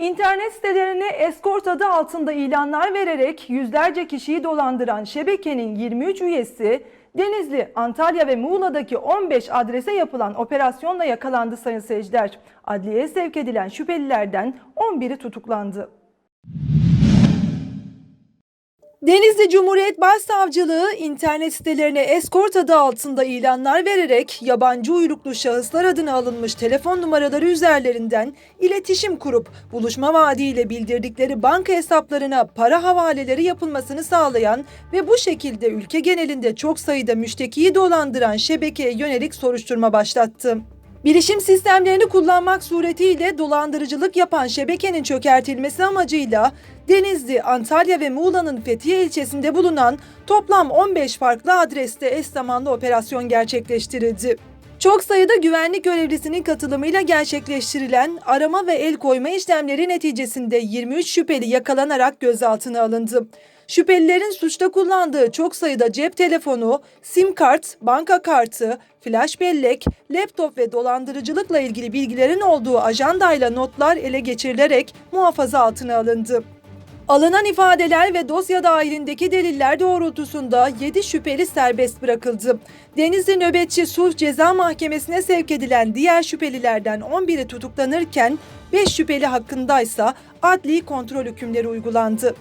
İnternet sitelerine eskort adı altında ilanlar vererek yüzlerce kişiyi dolandıran şebekenin 23 üyesi Denizli, Antalya ve Muğla'daki 15 adrese yapılan operasyonla yakalandı sayın seyirciler. Adliyeye sevk edilen şüphelilerden 11'i tutuklandı. Denizli Cumhuriyet Başsavcılığı internet sitelerine eskort adı altında ilanlar vererek yabancı uyruklu şahıslar adına alınmış telefon numaraları üzerlerinden iletişim kurup buluşma vaadiyle bildirdikleri banka hesaplarına para havaleleri yapılmasını sağlayan ve bu şekilde ülke genelinde çok sayıda müştekiyi dolandıran şebekeye yönelik soruşturma başlattı. Bilişim sistemlerini kullanmak suretiyle dolandırıcılık yapan şebekenin çökertilmesi amacıyla Denizli, Antalya ve Muğla'nın Fethiye ilçesinde bulunan toplam 15 farklı adreste eş zamanlı operasyon gerçekleştirildi. Çok sayıda güvenlik görevlisinin katılımıyla gerçekleştirilen arama ve el koyma işlemleri neticesinde 23 şüpheli yakalanarak gözaltına alındı. Şüphelilerin suçta kullandığı çok sayıda cep telefonu, sim kart, banka kartı, flash bellek, laptop ve dolandırıcılıkla ilgili bilgilerin olduğu ajandayla notlar ele geçirilerek muhafaza altına alındı. Alınan ifadeler ve dosya dahilindeki deliller doğrultusunda 7 şüpheli serbest bırakıldı. Denizli Nöbetçi Sulh Ceza Mahkemesi'ne sevk edilen diğer şüphelilerden 11'i tutuklanırken 5 şüpheli hakkındaysa adli kontrol hükümleri uygulandı.